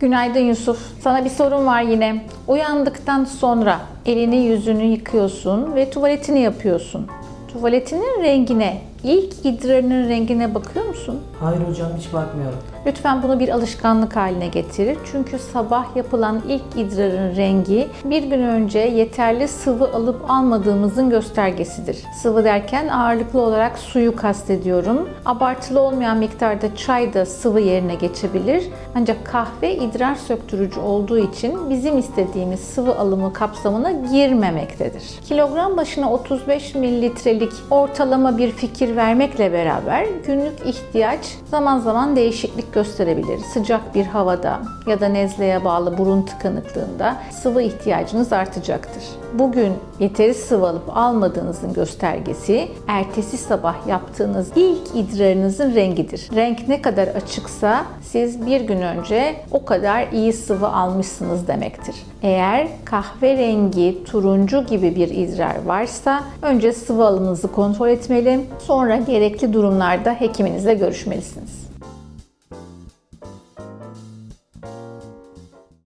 Günaydın Yusuf. Sana bir sorun var yine. Uyandıktan sonra elini yüzünü yıkıyorsun ve tuvaletini yapıyorsun. Tuvaletinin rengine, ilk idrarının rengine bakıyor musun? Hayır hocam hiç bakmıyorum. Lütfen bunu bir alışkanlık haline getir. Çünkü sabah yapılan ilk idrarın rengi bir gün önce yeterli sıvı alıp almadığımızın göstergesidir. Sıvı derken ağırlıklı olarak suyu kastediyorum. Abartılı olmayan miktarda çay da sıvı yerine geçebilir. Ancak kahve idrar söktürücü olduğu için bizim istediğimiz sıvı alımı kapsamına girmemektedir. Kilogram başına 35 mililitrelik ortalama bir fikir vermekle beraber günlük ihtiyaç zaman zaman değişiklik gösterebilir. Sıcak bir havada ya da nezleye bağlı burun tıkanıklığında sıvı ihtiyacınız artacaktır. Bugün yeteri sıvı alıp almadığınızın göstergesi ertesi sabah yaptığınız ilk idrarınızın rengidir. Renk ne kadar açıksa siz bir gün önce o kadar iyi sıvı almışsınız demektir. Eğer kahverengi, turuncu gibi bir idrar varsa önce sıvı alımınızı kontrol etmeli, sonra gerekli durumlarda hekiminizle görüşmelisiniz.